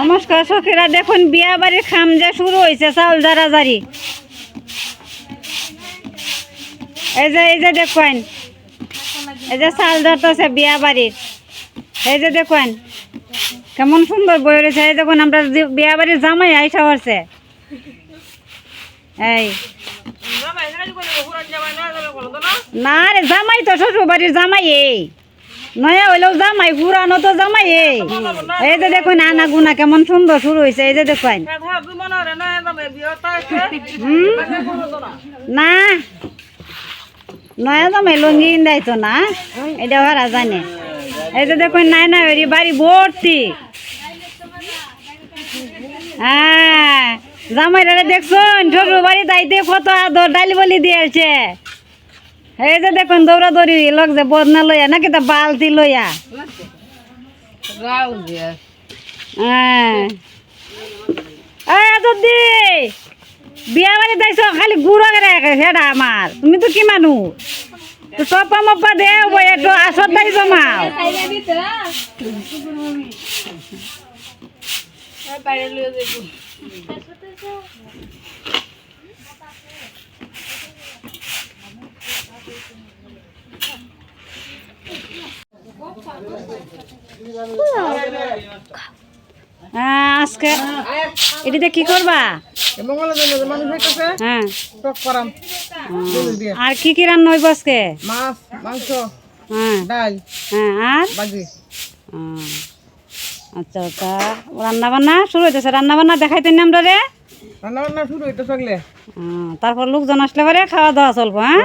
নমস্কার, সখীরা, দেখুন বিয়া বাড়ির যে শুরু হয়েছে চাউল জারাজারি এই যে এই যে দেখুন, এই যে চাল ধরতেছে বিয়া বাড়ির এই যে দেখুন, কেমন সুন্দর বই রয়েছে এই দেখুন, আমরা বিয়া বাড়ির জামাই আইসা হচ্ছে এই। না রে, জামাই তো শ্বশুর বাড়ির জামাই এই। নয়া হইলেও জামাই, পুরানো তো জামাই এই। এই যে দেখুন আনা গুনা কেমন সুন্দর শুরু হয়েছে এই যে দেখুন। না। নয়া জামাই লঙ্গি ইন্দাইতো না? এটা ভাড়া জানে। এই যে দেখুন নাই না ওই বাড়ি ভর্তি। হ্যাঁ। জামাইরা দেখছুন শ্বশুর বাড়ি দাইতে কত আদর, ডালি বলি দিয়েছে এই যে দেখুন দৌড়া দৌড়ি লোক যে বদনা লইয়া নাকি তা বালতি লইয়া? হ্যাঁ। যদি বিয়া বাড়ি দাইছ খালি গুড়ো করে সেটা আমার। তুমি তো কি মানুষ? চপা মপা দে বই একটু আসর দাই জমাও আজকে এটিতে কি করবা? হইতেছে হ্যাঁ আর কি কি রান্না হইব আজকে? মাছ মাংস হ্যাঁ। ডাল হ্যাঁ আর? বাজি। আচ্ছা আচ্ছা। রান্না বান্না শুরু হইতেছে। রান্না বান্না দেখাইতেন আমরা রে? রান্না বান্না শুরু হইতে তারপর লোকজন আসলে পরে খাওয়া দাওয়া চলবো হ্যাঁ?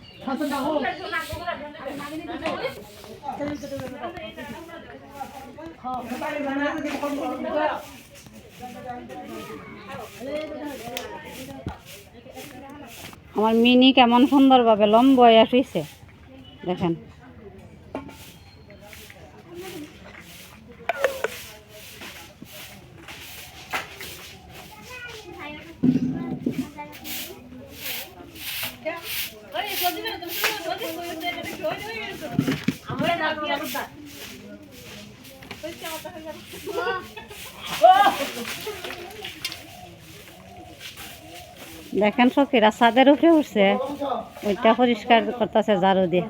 আমার মিনি কেমন সুন্দরভাবে লম্বয় আসিছে। দেখেন। দেখেন সখীরা ছাদের উপরে উঠছে। ওইটা পরিষ্কার করতেছে ঝাড়ু দিয়ে।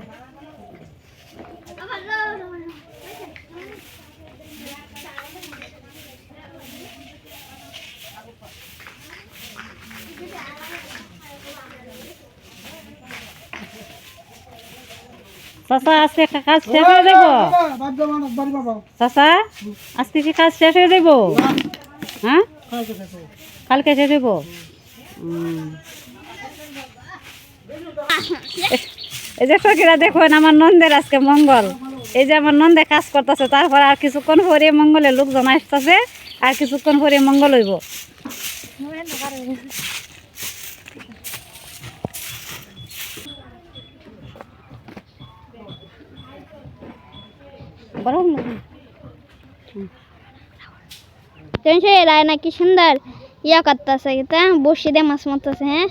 চাচা আজকে কাজ শেষ হয়ে যাব? চাচা আজকে কি কাজ শেষ হয়ে যাব? হ্যাঁ? কালকে শেষ হইব এই যে সখীরা দেখুন আমার নন্দের আজকে মঙ্গল। এই যে আমার নন্দে কাজ করতেছে তারপর আর কিছুক্ষণ পরে মঙ্গলে লোকজন আসতেছে আর কিছুক্ষণ পরে মঙ্গল হইব। গরম। টেনশন এলাই না কি সুন্দর ইয়া করতেছে এটা বসে দিয়ে মাছ মারতেছে হ্যাঁ?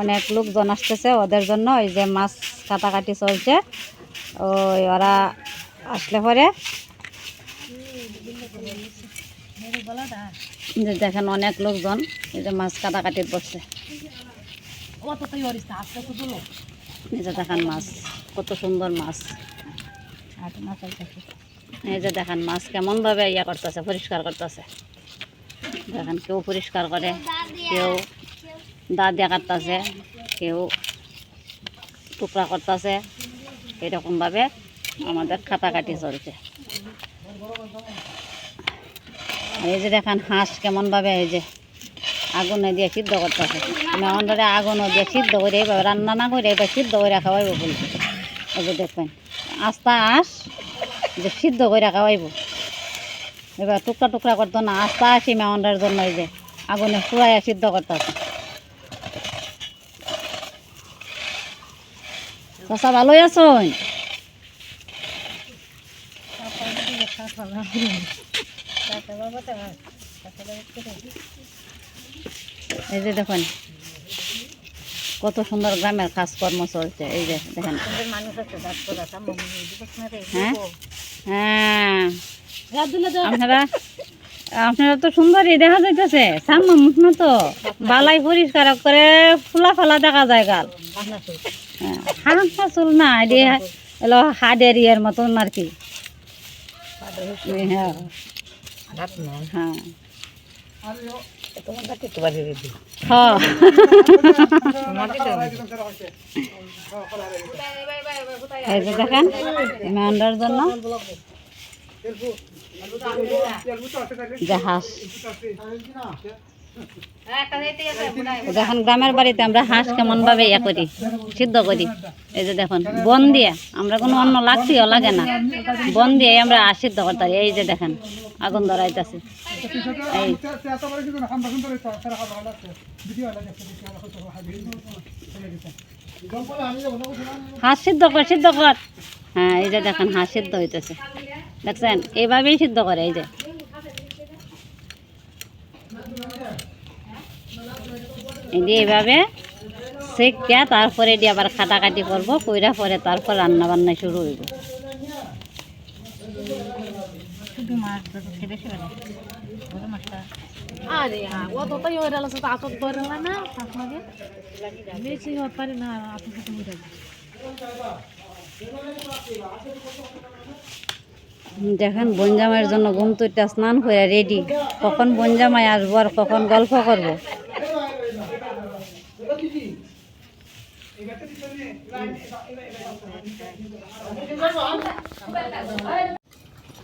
অনেক লোকজন আসতেছে ওদের জন্য ওই যে মাছ কাটাকাটি চলছে। ওই ওরা আসলে পরে যে দেখেন অনেক লোকজন এই যে মাছ কাটাকাটি বসছে এই দেখান মাছ কত সুন্দর মাছ। এই যে দেখেন মাছ কেমনভাবে ইয়া করতেছে পরিষ্কার করতেছে। দেখেন কেউ পরিষ্কার করে কেউ দা দিয়া কাটতেছে কেউ টুকরা করতেছে। এরকমভাবে আমাদের কাটাকাটি চলছে। এই যে দেখেন হাঁস কেমনভাবে এই যে আগুনে দিয়ে সিদ্ধ করতেছে মেহন ধরে আগুনও দিয়ে সিদ্ধ করে রান্না না করে এবার সিদ্ধ করে খাওয়াইব বলে। এই যে দেখবেন, আস্তা আঁশ যে সিদ্ধ করে খাওয়াইব। এবার টুকরা টুকরা করতো না, আস্তে আসি মেহনটার জন্য এই যে আগুনে পুরাইয়া সিদ্ধ করতেছে চাষা ভালোই আছো এই যে দেখুন কত সুন্দর গ্রামের কাজকর্ম চলছে এই যে দেখেন। হ্যাঁ? হ্যাঁ। আপনারা আপনারা তো সুন্দরই দেখা যাইতেছে সামনে মুখ না তো বালাই পরিষ্কার করে ফুলা ফালা দেখা যায় গাল। হ্যাঁ হাঁসা চুল না এলো হাডের ইয়ের মতন আর কি। হ্যাঁ। হ্যাঁ হ্যাঁ। দেখেন। মেন্ডার জন্য জাহাজ। দেখেন, গ্রামের বাড়িতে আমরা হাঁস কেমন ভাবে ইয়া করি, সিদ্ধ করি। এই যে দেখুন, বন দিয়ে আমরা কোনো অন্য লাগছিও লাগে না। বন দিয়ে আমরা সিদ্ধ করতে পারি। এই যে দেখেন, আগুন ধরাইতেছে। এই। হাঁস সিদ্ধ কর সিদ্ধ কর। হ্যাঁ এই যে দেখেন, হাঁস সিদ্ধ হইতেছে। দেখছেন? এইভাবেই সিদ্ধ করে, এই যে। এইভাবে সেকিয়া তারপরে এটি আবার কাটাকাটি করব কইরা পরে তারপর রান্না বান্না শুরু হইব। আরে ও তো তাই ওই রালা সাথে আতক ধরে না। না আপনাকে? বেশি হতে পারে না আতক সাথে দেখেন বনজামাইয়ের জন্য ঘুম তুইটা স্নান করে রেডি কখন বনজামাই আসব আর কখন গল্প করব?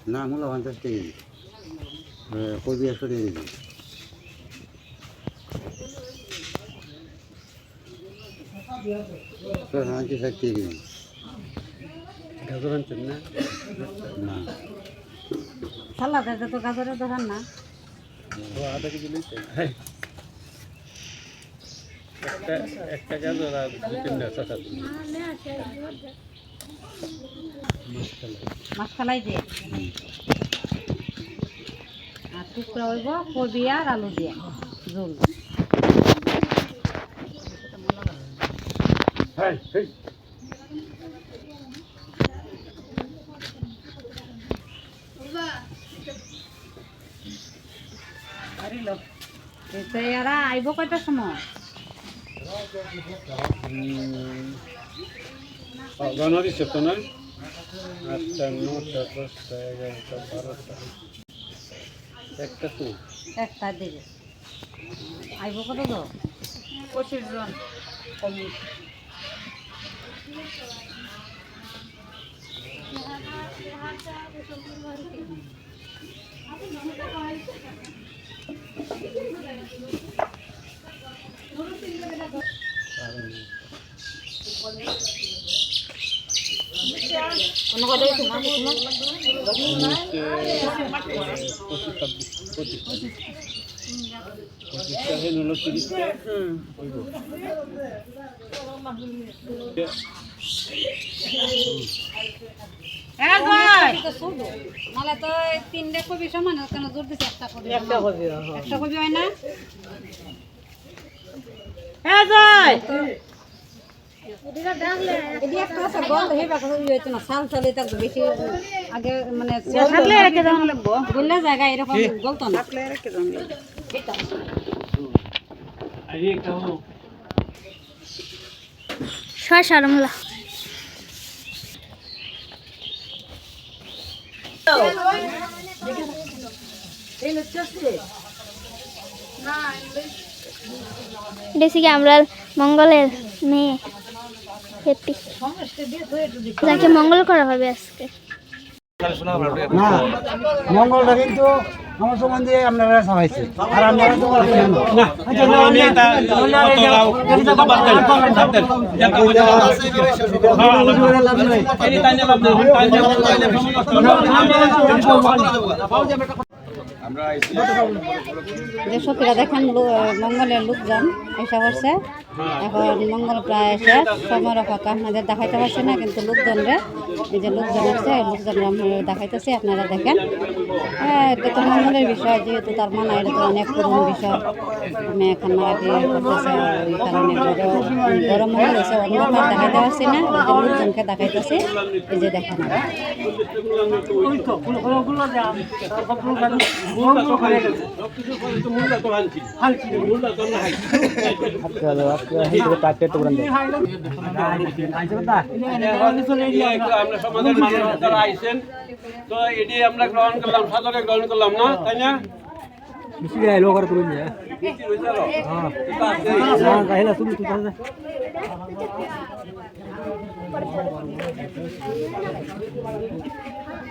না মূল্য পঞ্চাশ টাকা কেজি কবি একশো টাকা পঞ্চাশ ষাট টাকা গাজর আনছেন না? না। সালাদ তো গাজরের দোকান না। আধা কেজি লইতে একটা একটা গাজর আর দু তিনটা চাষা মাছ খালাই দিয়ে আর টুকরা হইব কবি আর আলু দিয়ে পারিল এতে এরা আইব কয়টার সময়? জানুয়ারি সপ্তাহ নয় আটটা নটা দশটা এগারোটা বারোটা একটা তো একটা দিকে আইব কত তো পঁচিশ জন পঁচিশ ছাব্বিশ পঁচিশ পঁচিশটা হেন হলো তিরিশটা নাহলে তো এই তিনটে কবি সমান কেন জোর দিছে একটা কবি একটা কবি একটা কবি হয় না? হ্যাঁ হইবা কথা হইতো মানে এটা কি আমরা মঙ্গলের মেয়ে হ্যাপি যাকে মঙ্গল করা হবে আজকে না মঙ্গলটা কিন্তু আমার সম্বন্ধে আপনারা সবাইছে আর আপনারা তো না যে সত্যিটা দেখেন মঙ্গলের লোকজন এসে পড়ছে এখন মঙ্গল প্রায় শেষ সময়ের অপেক্ষা আপনাদের দেখাইতে পারছি না কিন্তু লোকজনরে এই যে লোকজন আসছে এই লোকজন দেখাইতেছি আপনারা দেখেন। হ্যাঁ এটা তো মঙ্গলের বিষয় যেহেতু তার মানা এটা তো অনেক পুরনো বিষয়। আমি এখন করতেছে ওই কারণে বড় মঙ্গল হয়েছে অন্ধকার দেখাইতে পারছি না ওই যে লোকজনকে দেখাইতেছি এই যে দেখেন। আমরা সমাজের মানুষ যারা আইছেন তো এটি আমরা গ্রহণ করলাম সাদরে গ্রহণ করলাম না তাই না?